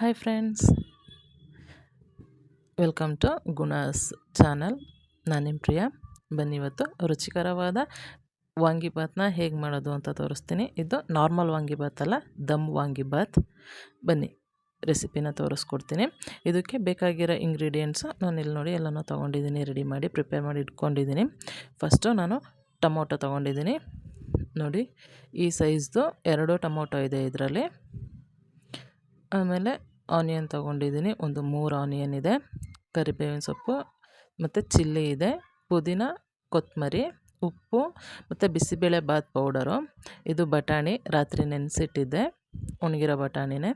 Hi friends welcome to Gunas channel ನಾನು ನಿಮ್ಮ ಪ್ರಿಯಾ? ಬನ್ನಿ ಇವತ್ತು ರುಚಿಕರವಾದ ವಾಂಗಿಬಾತ್ನ ಹೇಗೆ ಮಾಡೋದು ಅಂತ ತೋರಿಸ್ತೀನಿ. ಇದು ನಾರ್ಮಲ್ ವಾಂಗಿಬಾತ್ ಅಲ್ಲ, ದಮ್ ವಾಂಗಿಬಾತ್ ಬನ್ನಿ ರೆಸಿಪಿನ ತೋರಿಸ್ಕೊಡ್ತೀನಿ. ಇದಕ್ಕೆ ಬೇಕಾಗಿರೋ ಇಂಗ್ರೀಡಿಯೆಂಟ್ಸು ನಾನು ಇಲ್ಲಿ ನೋಡಿ ಎಲ್ಲನೂ ತೊಗೊಂಡಿದ್ದೀನಿ ರೆಡಿ ಮಾಡಿ ಪ್ರಿಪೇರ್ ಮಾಡಿ ಇಟ್ಕೊಂಡಿದ್ದೀನಿ. ಫಸ್ಟು ನಾನು ಟೊಮೊಟೊ ತೊಗೊಂಡಿದ್ದೀನಿ. ನೋಡಿ, ಈ ಸೈಜ್ದು ಎರಡು ಟೊಮೊಟೊ ಇದೆ ಇದರಲ್ಲಿ. ಆಮೇಲೆ ಆನಿಯನ್ ತೊಗೊಂಡಿದ್ದೀನಿ. ಒಂದು ಮೂರು ಆನಿಯನ್ ಇದೆ. ಕರಿಬೇವಿನ ಸೊಪ್ಪು, ಮತ್ತು ಚಿಲ್ಲಿ ಇದೆ, ಪುದೀನ ಕೊತ್ತಂಬರಿ ಉಪ್ಪು, ಮತ್ತು ಬಿಸಿಬೇಳೆ ಬಾತ್ ಪೌಡರು. ಇದು ಬಟಾಣಿ, ರಾತ್ರಿ ನೆನೆಸಿಟ್ಟಿದ್ದೆ. ಒಣಗಿರೋ ಬಟಾಣಿನೇ.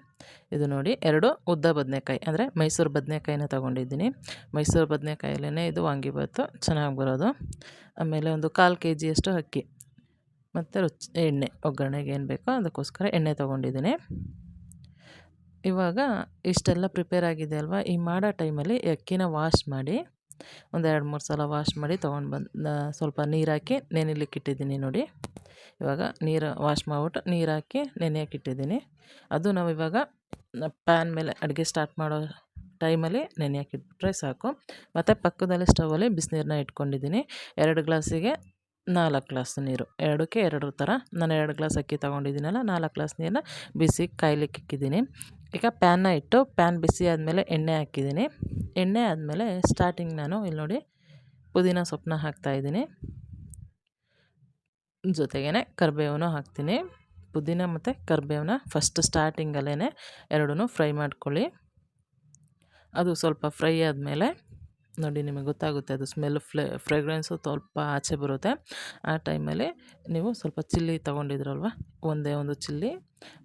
ಇದು ನೋಡಿ, ಎರಡು ಉದ್ದ ಬದನೆಕಾಯಿ, ಅಂದರೆ ಮೈಸೂರು ಬದನೆಕಾಯಿನ ತೊಗೊಂಡಿದ್ದೀನಿ. ಮೈಸೂರು ಬದನೆಕಾಯಲ್ಲೇ ಇದು ವಾಂಗಿಬಾತು ಚೆನ್ನಾಗಿ ಬರೋದು. ಆಮೇಲೆ ಒಂದು ಕಾಲು ಕೆ ಜಿಯಷ್ಟು ಅಕ್ಕಿ. ಮತ್ತು ರುಚಿ, ಎಣ್ಣೆ, ಒಗ್ಗರಣೆಗೆ ಏನು ಬೇಕೋ ಅದಕ್ಕೋಸ್ಕರ ಎಣ್ಣೆ ತೊಗೊಂಡಿದ್ದೀನಿ. ಇವಾಗ ಇಷ್ಟೆಲ್ಲ ಪ್ರಿಪೇರ್ ಆಗಿದೆ ಅಲ್ವಾ? ಈ ಮಾಡೋ ಟೈಮಲ್ಲಿ ಅಕ್ಕಿನ ವಾಶ್ ಮಾಡಿ, ಒಂದು ಎರಡು ಮೂರು ಸಲ ವಾಶ್ ಮಾಡಿ ತೊಗೊಂಡು ಬಂದು ಸ್ವಲ್ಪ ನೀರು ಹಾಕಿ ನೆನೆಲಿಕ್ಕೆ ಇಟ್ಟಿದ್ದೀನಿ ನೋಡಿ. ಇವಾಗ ನೀರು ವಾಶ್ ಮಾಡಿಬಿಟ್ಟು ನೀರು ಹಾಕಿ ನೆನೆ ಇಟ್ಟಿದ್ದೀನಿ. ಅದು ನಾವು ಇವಾಗ ಪ್ಯಾನ್ ಮೇಲೆ ಅಡುಗೆ ಸ್ಟಾರ್ಟ್ ಮಾಡೋ ಟೈಮಲ್ಲಿ ನೆನೆ ಇಟ್ಬಿಟ್ರೆ ಸಾಕು. ಮತ್ತು ಪಕ್ಕದಲ್ಲಿ ಸ್ಟವಲ್ಲಿ ಬಿಸಿನೀರನ್ನ ಇಟ್ಕೊಂಡಿದ್ದೀನಿ. ಎರಡು ಗ್ಲಾಸಿಗೆ ನಾಲ್ಕು ಗ್ಲಾಸ್ ನೀರು. ಎರಡಕ್ಕೆ ಎರಡು ಥರ ನಾನು ಎರಡು ಗ್ಲಾಸ್ ಅಕ್ಕಿ ತೊಗೊಂಡಿದ್ದೀನಲ್ಲ, ನಾಲ್ಕು ಗ್ಲಾಸ್ ನೀರನ್ನ ಬಿಸಿ ಕಾಯ್ಲಿಕ್ಕೆ ಇಕ್ಕಿದ್ದೀನಿ. ಈಗ ಪ್ಯಾನ್ನ ಇಟ್ಟು ಪ್ಯಾನ್ ಬಿಸಿ ಆದಮೇಲೆ ಎಣ್ಣೆ ಹಾಕಿದ್ದೀನಿ. ಎಣ್ಣೆ ಆದಮೇಲೆ ಸ್ಟಾರ್ಟಿಂಗ್ ನಾನು ಇಲ್ಲಿ ನೋಡಿ ಪುದೀನ ಸೊಪ್ಪನ್ನ ಹಾಕ್ತಾಯಿದ್ದೀನಿ ಜೊತೆಗೇ ಕರಿಬೇವನು ಹಾಕ್ತೀನಿ. ಪುದೀನ ಮತ್ತು ಕರಿಬೇವನ್ನ ಫಸ್ಟ್ ಸ್ಟಾರ್ಟಿಂಗಲ್ಲೇ ಎರಡೂ ಫ್ರೈ ಮಾಡ್ಕೊಳ್ಳಿ. ಅದು ಸ್ವಲ್ಪ ಫ್ರೈ ಆದಮೇಲೆ ನೋಡಿ ನಿಮಗೆ ಗೊತ್ತಾಗುತ್ತೆ, ಅದು ಸ್ಮೆಲ್ ಫ್ಲೇ ಫ್ರೇಗ್ರೆನ್ಸು ಸ್ವಲ್ಪ ಆಚೆ ಬರುತ್ತೆ. ಆ ಟೈಮಲ್ಲಿ ನೀವು ಸ್ವಲ್ಪ ಚಿಲ್ಲಿ ತೊಗೊಂಡಿದ್ರಲ್ವ? ಒಂದೇ ಒಂದು ಚಿಲ್ಲಿ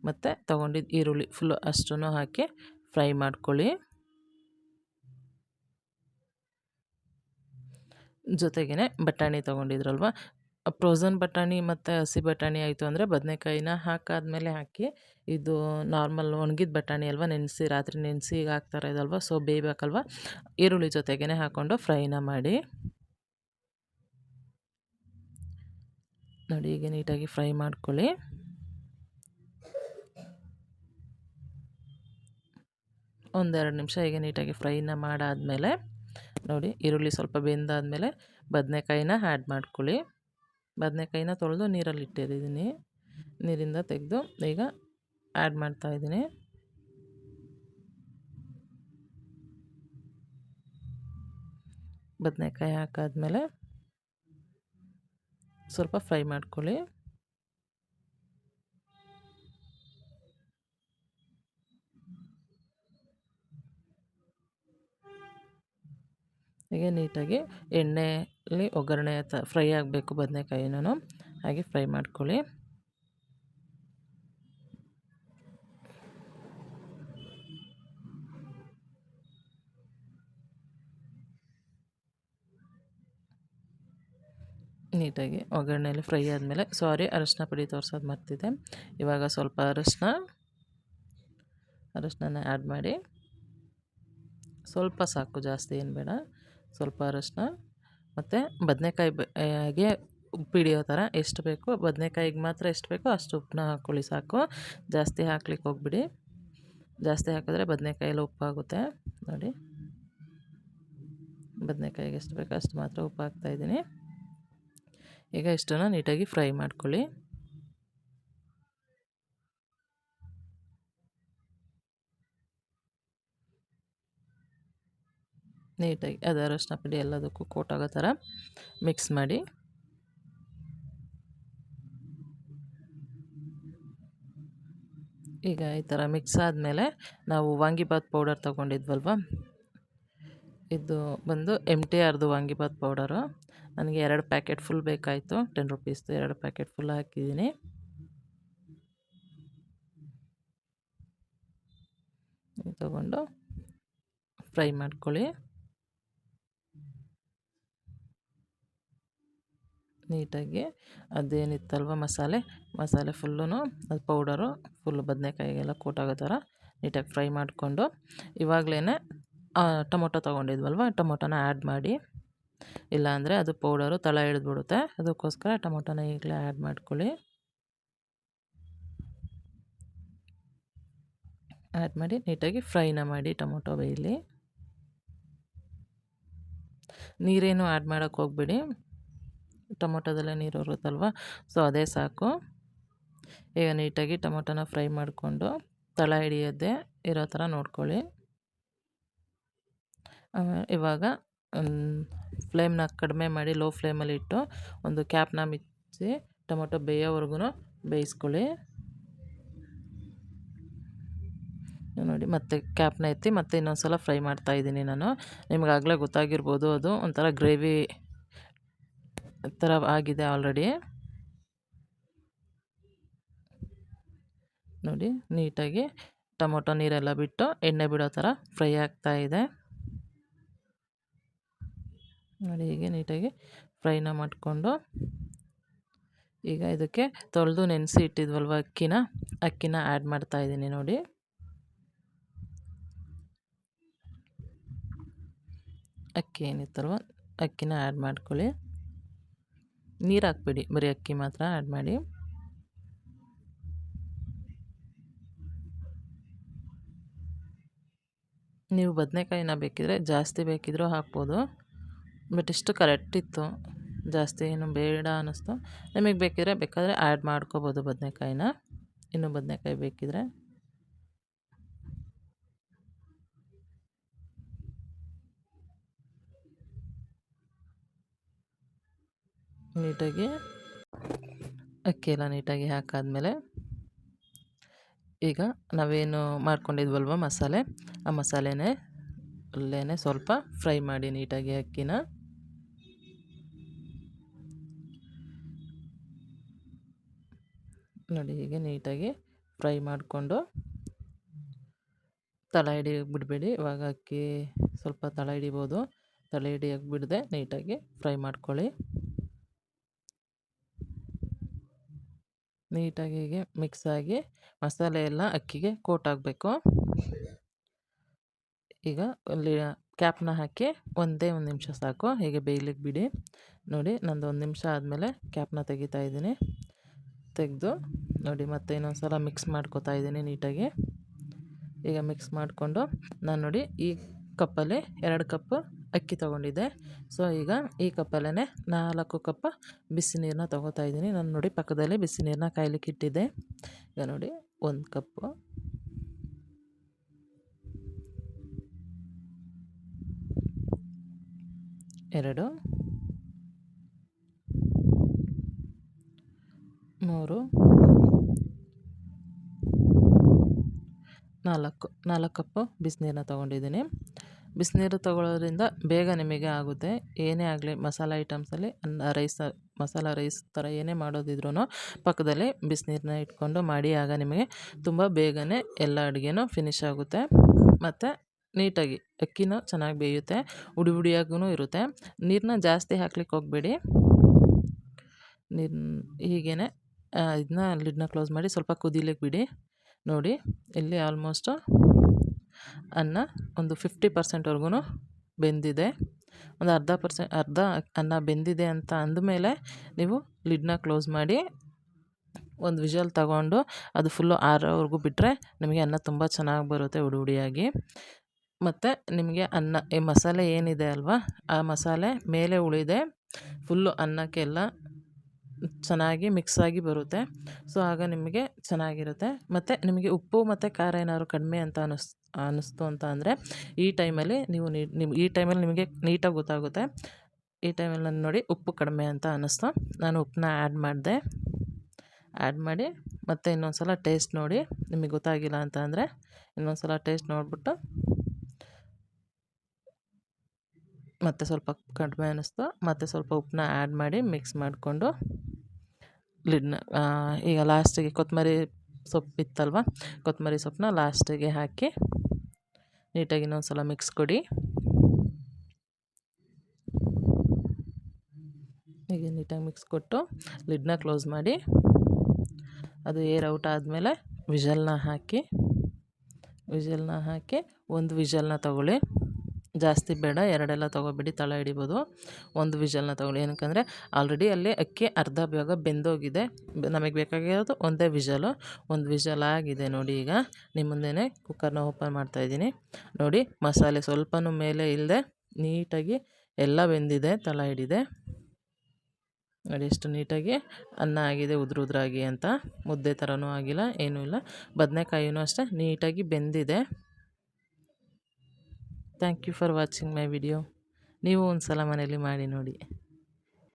ಮತ್ತು ತೊಗೊಂಡಿದ್ದು ಈರುಳ್ಳಿ ಫುಲ್ಲು ಅಷ್ಟೂ ಹಾಕಿ ಫ್ರೈ ಮಾಡ್ಕೊಳ್ಳಿ. ಜೊತೆಗೇ ಬಟಾಣಿ ತೊಗೊಂಡಿದ್ರಲ್ವ? ಫ್ರೋಝನ್ ಬಟಾಣಿ ಮತ್ತು ಹಸಿ ಬಟಾಣಿ ಆಯಿತು ಅಂದರೆ ಬದನೆಕಾಯಿನ ಹಾಕಾದ್ಮೇಲೆ ಹಾಕಿ ಇದು ನಾರ್ಮಲ್ ಒಣಗಿದ ಬಟಾಣಿ ಅಲ್ವಾ, ನೆನೆಸಿ ರಾತ್ರಿ ನೆನೆಸಿ ಈಗ ಹಾಕ್ತಾರೆ ಇದಲ್ವ ಸೊ ಬೇಯಬೇಕಲ್ವ, ಈರುಳ್ಳಿ ಜೊತೆಗೇ ಹಾಕ್ಕೊಂಡು ಫ್ರೈನ ಮಾಡಿ. ನೋಡಿ ಈಗ ನೀಟಾಗಿ ಫ್ರೈ ಮಾಡ್ಕೊಳ್ಳಿ. ಒಂದೆರಡು ನಿಮಿಷ ಈಗ ನೀಟಾಗಿ ಫ್ರೈನ ಮಾಡಾದಮೇಲೆ ನೋಡಿ ಈರುಳ್ಳಿ ಸ್ವಲ್ಪ ಬೆಂದಾದಮೇಲೆ ಬದನೆಕಾಯಿನ ಆ್ಯಡ್ ಮಾಡ್ಕೊಳ್ಳಿ. ಬದನೆಕಾಯಿನ ತೊಳೆದು ನೀರಲ್ಲಿ ಇಟ್ಟಿದ್ದೀನಿ ನೀರಿಂದ ತೆಗೆದು ಈಗ ಆ್ಯಡ್ ಮಾಡ್ತಾಯಿದ್ದೀನಿ ಬದನೆಕಾಯಿ ಹಾಕಾದ್ಮೇಲೆ ಸ್ವಲ್ಪ ಫ್ರೈ ಮಾಡ್ಕೊಳ್ಳಿ. ಹೀಗೆ ನೀಟಾಗಿ ಎಣ್ಣೆಯಲ್ಲಿ ಒಗ್ಗರಣೆ ಫ್ರೈ ಆಗಬೇಕು ಬದನೇಕಾಯಿನೂ. ಹಾಗೆ ಫ್ರೈ ಮಾಡ್ಕೊಳ್ಳಿ. ನೀಟಾಗಿ ಒಗ್ಗರಣೆಯಲ್ಲಿ ಫ್ರೈ ಆದಮೇಲೆ, ಸಾರಿ, ಅರಶಿನ ಪುಡಿ ತೋರ್ಸೋದು ಮರ್ತಿದೆ ಇವಾಗ ಸ್ವಲ್ಪ ಅರಶಿನ ಅರಶಿನ ಆ್ಯಡ್ ಮಾಡಿ. ಸ್ವಲ್ಪ ಸಾಕು ಜಾಸ್ತಿ ಏನು ಬೇಡ. ಸ್ವಲ್ಪ ಅರಶಿನ ಮತ್ತು ಬದನೆಕಾಯಿಗೆ ಉಪ್ಪು ಹಿಡಿಯೋ ಥರ ಎಷ್ಟು ಬೇಕು ಬದನೆಕಾಯಿಗೆ ಮಾತ್ರ ಎಷ್ಟು ಬೇಕೋ ಅಷ್ಟು ಉಪ್ಪನ್ನ ಹಾಕ್ಕೊಳ್ಳಿ ಸಾಕು. ಜಾಸ್ತಿ ಹಾಕ್ಲಿಕ್ಕೆ ಹೋಗ್ಬಿಡಿ. ಜಾಸ್ತಿ ಹಾಕಿದ್ರೆ ಬದನೆಕಾಯಲ್ಲಿ ಉಪ್ಪಾಗುತ್ತೆ. ನೋಡಿ. ಬದನೆಕಾಯಿಗೆ ಎಷ್ಟು ಬೇಕೋ ಅಷ್ಟು ಮಾತ್ರ ಉಪ್ಪು ಹಾಕ್ತಾಯಿದ್ದೀನಿ ಈಗ ಇಷ್ಟನ್ನು ನೀಟಾಗಿ ಫ್ರೈ ಮಾಡ್ಕೊಳ್ಳಿ. ನೀಟಾಗಿ ಅದು ಅರಶಿನ ಪುಡಿ ಎಲ್ಲದಕ್ಕೂ ಕೋಟ್ ಆಗೋ ಥರ ಮಿಕ್ಸ್ ಮಾಡಿ. ಈಗ ಈ ಥರ ಮಿಕ್ಸ್ ಆದಮೇಲೆ ನಾವು ವಾಂಗಿಬಾತ್ ಪೌಡರ್ ತೊಗೊಂಡಿದ್ವಲ್ವ? ಇದು ಬಂದು ಎಂ ಟಿ ಆರ್ದು ವಾಂಗಿಬಾತ್ ಪೌಡರು ನನಗೆ ಎರಡು ಪ್ಯಾಕೆಟ್ ಫುಲ್ ಬೇಕಾಯಿತು. ಟೆನ್ ರುಪೀಸ್ದು ಎರಡು ಪ್ಯಾಕೆಟ್ ಫುಲ್ ಹಾಕಿದ್ದೀನಿ. ತಗೊಂಡು ಫ್ರೈ ಮಾಡ್ಕೊಳ್ಳಿ. ನೀಟಾಗಿ ಅದೇನಿತ್ತಲ್ವ ಮಸಾಲೆ? ಮಸಾಲೆ ಫುಲ್ಲೂ ಅದು ಪೌಡರು, ಫುಲ್ಲು ಬದನೆಕಾಯಿಗೆಲ್ಲ ಕೋಟಾಗೋ ಥರ ನೀಟಾಗಿ ಫ್ರೈ ಮಾಡಿಕೊಂಡು ಇವಾಗಲೇ ಟೊಮೊಟೊ ತೊಗೊಂಡಿದ್ವಲ್ವ? ಟೊಮೊಟೊನ ಆ್ಯಡ್ ಮಾಡಿ. ಇಲ್ಲಾಂದರೆ ಅದು ಪೌಡರು ತಳ ಹಿಡಿದ್ಬಿಡುತ್ತೆ ಅದಕ್ಕೋಸ್ಕರ ಟೊಮೊಟೊನ ಈಗಲೇ ಆ್ಯಡ್ ಮಾಡ್ಕೊಳ್ಳಿ. ಆ್ಯಡ್ ಮಾಡಿ ನೀಟಾಗಿ ಫ್ರೈನ ಮಾಡಿ ಟೊಮೊಟೊ ಬೇಯಲಿ. ನೀರೇನು ಆ್ಯಡ್ ಮಾಡೋಕ್ಕೆ ಹೋಗ್ಬೇಡಿ. ಟೊಮೊಟೊದಲ್ಲೇ ನೀರು ಇರುತ್ತಲ್ವಾ ಸೊ ಅದೇ ಸಾಕು. ಈಗ ನೀಟಾಗಿ ಟೊಮೊಟೊನ ಫ್ರೈ ಮಾಡಿಕೊಂಡು ತಳ ಹಿಡಿಯೋದೇ ಇರೋ ಥರ ನೋಡ್ಕೊಳ್ಳಿ. ಇವಾಗ ಫ್ಲೇಮ್ನ ಕಡಿಮೆ ಮಾಡಿ ಲೋ ಫ್ಲೇಮಲ್ಲಿ ಇಟ್ಟು ಒಂದು ಕ್ಯಾಪ್ನ ಮಿಚ್ಚಿ ಟೊಮೊಟೊ ಬೇಯೋವರೆಗೂ ಬೇಯಿಸ್ಕೊಳ್ಳಿ. ನೋಡಿ, ಮತ್ತೆ ಕ್ಯಾಪ್ನ ಎತ್ತಿ ಮತ್ತೆ ಇನ್ನೊಂದು ಸಲ ಫ್ರೈ ಮಾಡ್ತಾಯಿದ್ದೀನಿ ನಾನು. ನಿಮಗಾಗಲೇ ಗೊತ್ತಾಗಿರ್ಬೋದು ಅದು ಒಂಥರ ಗ್ರೇವಿ ಥರ ಆಗಿದೆ ಆಲ್ರೆಡಿ ನೋಡಿ, ನೀಟಾಗಿ ಟೊಮೊಟೊ ನೀರೆಲ್ಲ ಬಿಟ್ಟು ಎಣ್ಣೆ ಬಿಡೋ ಥರ ಫ್ರೈ ಆಗ್ತಾ ಇದೆ. ನೋಡಿ, ಹೀಗೆ ನೀಟಾಗಿ ಫ್ರೈನ ಮಾಡಿಕೊಂಡು. ಈಗ ಇದಕ್ಕೆ ತೊಳೆದು ನೆನೆಸಿ ಇಟ್ಟಿದ್ವಲ್ವ ಅಕ್ಕಿನ? ಅಕ್ಕಿನ ಆ್ಯಡ್ ಮಾಡ್ತಾ ಇದ್ದೀನಿ ನೋಡಿ. ಅಕ್ಕಿ ಏನಿತ್ತಲ್ವ? ಅಕ್ಕಿನ ಆ್ಯಡ್ ಮಾಡ್ಕೊಳ್ಳಿ. ನೀರು ಹಾಕ್ಬೇಡಿ, ಬರೀ ಅಕ್ಕಿ ಮಾತ್ರ ಆ್ಯಡ್ ಮಾಡಿ. ನೀವು ಬದನೆಕಾಯಿನ ಬೇಕಿದ್ರೆ ಜಾಸ್ತಿ ಬೇಕಿದ್ರೂ ಹಾಕ್ಬೋದು ಬಟ್ ಇಷ್ಟು ಕರೆಕ್ಟ್ ಇತ್ತು. ಜಾಸ್ತಿ ಏನು ಬೇಡ ಅನ್ನಿಸ್ತು. ನಿಮಗೆ ಬೇಕಿದ್ರೆ ಬೇಕಾದರೆ ಆ್ಯಡ್ ಮಾಡ್ಕೋಬೋದು ಬದನೆಕಾಯಿನ. ಇನ್ನೂ ಬದನೆಕಾಯಿ ಬೇಕಿದ್ರೆ. ನೀಟಾಗಿ ಅಕ್ಕಿ ಎಲ್ಲ ನೀಟಾಗಿ ಹಾಕಾದ್ಮೇಲೆ ಈಗ ನಾವೇನು ಮಾಡ್ಕೊಂಡಿದ್ವಲ್ವ ಮಸಾಲೆ? ಆ ಮಸಾಲೆನೇ ಅಲ್ಲೇ ಸ್ವಲ್ಪ ಫ್ರೈ ಮಾಡಿ ನೀಟಾಗಿ ಅಕ್ಕಿನ. ನೋಡಿ ಹೀಗೆ ನೀಟಾಗಿ ಫ್ರೈ ಮಾಡಿಕೊಂಡು ತಳ ಹಿಡಿ ಬಿಡಬೇಡಿ. ಇವಾಗ ಅಕ್ಕಿ ಸ್ವಲ್ಪ ತಳ ಹಿಡಿಬೋದು. ತಳ ಹಿಡಿಯೋಕೆ ಬಿಡದೆ ನೀಟಾಗಿ ಫ್ರೈ ಮಾಡ್ಕೊಳ್ಳಿ. ನೀಟಾಗಿ ಹೀಗೆ ಮಿಕ್ಸ್ ಆಗಿ ಮಸಾಲೆ ಎಲ್ಲ ಅಕ್ಕಿಗೆ ಕೋಟ್ ಆಗಬೇಕು ಈಗ ಅಲ್ಲಿ ಕ್ಯಾಪ್ನ ಹಾಕಿ ಒಂದೇ ಒಂದು ನಿಮಿಷ ಸಾಕು. ಹೀಗೆ ಬೇಯ್ಲಿಕ್ಕೆ ಬಿಡಿ. ನೋಡಿ, ನಂದು ಒಂದು ನಿಮಿಷ ಆದಮೇಲೆ ಕ್ಯಾಪ್ನ ತೆಗಿತಾ ಇದ್ದೀನಿ. ತೆಗೆದು ನೋಡಿ, ಮತ್ತೆ ಇನ್ನೊಂದು ಸಲ ಮಿಕ್ಸ್ ಮಾಡ್ಕೊತಾ ಇದ್ದೀನಿ ನೀಟಾಗಿ. ಈಗ ಮಿಕ್ಸ್ ಮಾಡಿಕೊಂಡು ನಾನು ನೋಡಿ ಈ ಕಪ್ಪಲ್ಲಿ ಎರಡು ಕಪ್ ಅಕ್ಕಿ ತೊಗೊಂಡಿದ್ದೆ. ಸೊ ಈಗ ಈ ಕಪ್ಪಲ್ಲೇ ನಾಲ್ಕು ಕಪ್ಪ ಬಿಸಿ ನೀರನ್ನ ತೊಗೋತಾ ಇದ್ದೀನಿ. ನಾನು ನೋಡಿ ಪಕ್ಕದಲ್ಲಿ ಬಿಸಿ ನೀರನ್ನ ಕಾಯ್ಲಿಕ್ಕೆ ಇಟ್ಟಿದ್ದೆ. ಈಗ ನೋಡಿ, ಒಂದು ಕಪ್ಪು. ಎರಡು. ಮೂರು. ನಾಲ್ಕು ನಾಲ್ಕು ಕಪ್ಪು ಬಿಸಿನೀರನ್ನ ತೊಗೊಂಡಿದ್ದೀನಿ. ಬಿಸಿನೀರು ತೊಗೊಳ್ಳೋದ್ರಿಂದ ಬೇಗ ನಿಮಗೆ ಆಗುತ್ತೆ. ಏನೇ ಆಗಲಿ ಮಸಾಲ ಐಟಮ್ಸಲ್ಲಿ ರೈಸ್, ಮಸಾಲ, ರೈಸ್ ಥರ ಏನೇ ಮಾಡೋದಿದ್ರೂ ಪಕ್ಕದಲ್ಲಿ ಬಿಸಿನೀರನ್ನ ಇಟ್ಕೊಂಡು ಮಾಡಿ ಆಗ ನಿಮಗೆ ತುಂಬ ಬೇಗನೆ ಎಲ್ಲ ಅಡುಗೆನೂ ಫಿನಿಶ್ ಆಗುತ್ತೆ. ಮತ್ತು ನೀಟಾಗಿ ಅಕ್ಕಿನೂ ಚೆನ್ನಾಗಿ ಬೇಯುತ್ತೆ, ಉಡಿ ಉಡಿಯಾಗೂ ಇರುತ್ತೆ. ನೀರನ್ನ ಜಾಸ್ತಿ ಹಾಕ್ಲಿಕ್ಕೆ ಹೋಗಬೇಡಿ. ನೀರು ಹೀಗೇ ಇದನ್ನ ಲಿಡ್ನ ಕ್ಲೋಸ್ ಮಾಡಿ ಸ್ವಲ್ಪ ಕುದಿಲಿಕ್ಕೆ ಬಿಡಿ. ನೋಡಿ, ಇಲ್ಲಿ ಆಲ್ಮೋಸ್ಟು ಅನ್ನ ಒಂದು ಫಿಫ್ಟಿ ಪರ್ಸೆಂಟ್ವರೆಗೂ ಬೆಂದಿದೆ. ಒಂದು ಅರ್ಧ ಪರ್ಸೆಂಟ್ ಅರ್ಧ ಅನ್ನ ಬೆಂದಿದೆ ಅಂತ ಅಂದಮೇಲೆ ನೀವು ಲಿಡ್ನ ಕ್ಲೋಸ್ ಮಾಡಿ ಒಂದು ವಿಷಲ್ ತಗೊಂಡು ಅದು ಫುಲ್ಲು ಆರೋವರೆಗೂ ಬಿಟ್ಟರೆ ನಿಮಗೆ ಅನ್ನ ತುಂಬ ಚೆನ್ನಾಗಿ ಬರುತ್ತೆ ಉಡಿ ಉಡಿಯಾಗಿ ಮತ್ತು ನಿಮಗೆ ಅನ್ನ, ಈ ಮಸಾಲೆ ಏನಿದೆ ಅಲ್ವಾ? ಆ ಮಸಾಲೆ ಮೇಲೆ ಉಳಿದೆ. ಫುಲ್ಲು ಅನ್ನಕ್ಕೆಲ್ಲ ಚೆನ್ನಾಗಿ ಮಿಕ್ಸ್ ಆಗಿ ಬರುತ್ತೆ. ಸೊ, ಆಗ ನಿಮಗೆ ಚೆನ್ನಾಗಿರುತ್ತೆ. ಮತ್ತು ನಿಮಗೆ ಉಪ್ಪು ಮತ್ತು ಖಾರ ಏನಾದ್ರು ಕಡಿಮೆ ಅಂತ ಅನ್ನಿಸ್ ಅನ್ನಿಸ್ತು ಅಂತ ಅಂದರೆ, ಈ ಟೈಮಲ್ಲಿ ನೀವು ನಿಮ್ಮ ಈ ಟೈಮಲ್ಲಿ ನಿಮಗೆ ನೀಟಾಗಿ ಗೊತ್ತಾಗುತ್ತೆ. ಈ ಟೈಮಲ್ಲಿ ನಾನು ನೋಡಿ ಉಪ್ಪು ಕಡಿಮೆ ಅಂತ ಅನ್ನಿಸ್ತು ನಾನು ಉಪ್ಪನ್ನ ಆ್ಯಡ್ ಮಾಡಿದೆ. ಆ್ಯಡ್ ಮಾಡಿ ಮತ್ತು ಇನ್ನೊಂದು ಸಲ ಟೇಸ್ಟ್ ನೋಡಿ. ನಿಮಗೆ ಗೊತ್ತಾಗಿಲ್ಲ ಅಂತ ಅಂದರೆ ಇನ್ನೊಂದು ಸಲ ಟೇಸ್ಟ್ ನೋಡಿಬಿಟ್ಟು ಮತ್ತು ಸ್ವಲ್ಪ ಕಡಿಮೆ ಅನ್ನಿಸ್ತು ಮತ್ತು ಸ್ವಲ್ಪ ಉಪ್ಪನ್ನ ಆ್ಯಡ್ ಮಾಡಿ ಮಿಕ್ಸ್ ಮಾಡಿಕೊಂಡು ಲಿಡ್ನ ಈಗ ಲಾಸ್ಟಿಗೆ ಕೊತ್ತಂಬರಿ ಸೊಪ್ಪು ಇತ್ತಲ್ವ? ಕೊತ್ತಂಬರಿ ಸೊಪ್ಪನ್ನ ಲಾಸ್ಟಿಗೆ ಹಾಕಿ ನೀಟಾಗಿ ಇನ್ನೊಂದು ಸಲ ಮಿಕ್ಸ್ ಕೊಡಿ. ಈಗ ನೀಟಾಗಿ ಮಿಕ್ಸ್ ಕೊಟ್ಟು ಲಿಡ್ನ ಕ್ಲೋಸ್ ಮಾಡಿ ಅದು ಏರ್ ಔಟ್ ಆದಮೇಲೆ ವಿಜಲ್ನ ಹಾಕಿ ವಿಜಲ್ನ ಹಾಕಿ ಒಂದು ವಿಜಲ್ನ ತಗೊಳ್ಳಿ. ಜಾಸ್ತಿ ಬೇಡ, ಎರಡೆಲ್ಲ ತೊಗೋಬೇಡಿ, ತಳ ಹಿಡಿಬೋದು. ಒಂದು ವಿಷಲ್ನ ತೊಗೊಳ್ಳಿ. ಏನಕ್ಕಂದರೆ ಆಲ್ರೆಡಿ ಅಲ್ಲಿ ಅಕ್ಕಿ ಅರ್ಧ ಭಾಗ ಬೆಂದೋಗಿದೆ. ನಮಗೆ ಬೇಕಾಗಿರೋದು ಒಂದೇ ವಿಷಲು. ಒಂದು ವಿಷಲ್ ಆಗಿದೆ ನೋಡಿ ಈಗ. ನಿಮ್ಮ ಮುಂದೆನೇ ಕುಕ್ಕರ್ನ ಓಪನ್ ಮಾಡ್ತಾಯಿದ್ದೀನಿ ನೋಡಿ, ಮಸಾಲೆ ಸ್ವಲ್ಪನೂ ಮೇಲೆ ಇಲ್ಲದೆ ನೀಟಾಗಿ ಎಲ್ಲ ಬೆಂದಿದೆ, ತಳ ಹಿಡಿದೆ. ನೋಡಿ, ಎಷ್ಟು ನೀಟಾಗಿ ಅನ್ನ ಆಗಿದೆ, ಉದುರು ಉದುರಾಗಿ ಅಂತ. ಮುದ್ದೆ ಥರನೂ ಆಗಿಲ್ಲ, ಏನೂ ಇಲ್ಲ. ಬದನೆಕಾಯಿನೂ ಅಷ್ಟೇ, ನೀಟಾಗಿ ಬೆಂದಿದೆ. Thank you for watching my video ನೀವು ಒಂದು ಸಲ ಮನೇಲಿ ಮಾಡಿ ನೋಡಿ.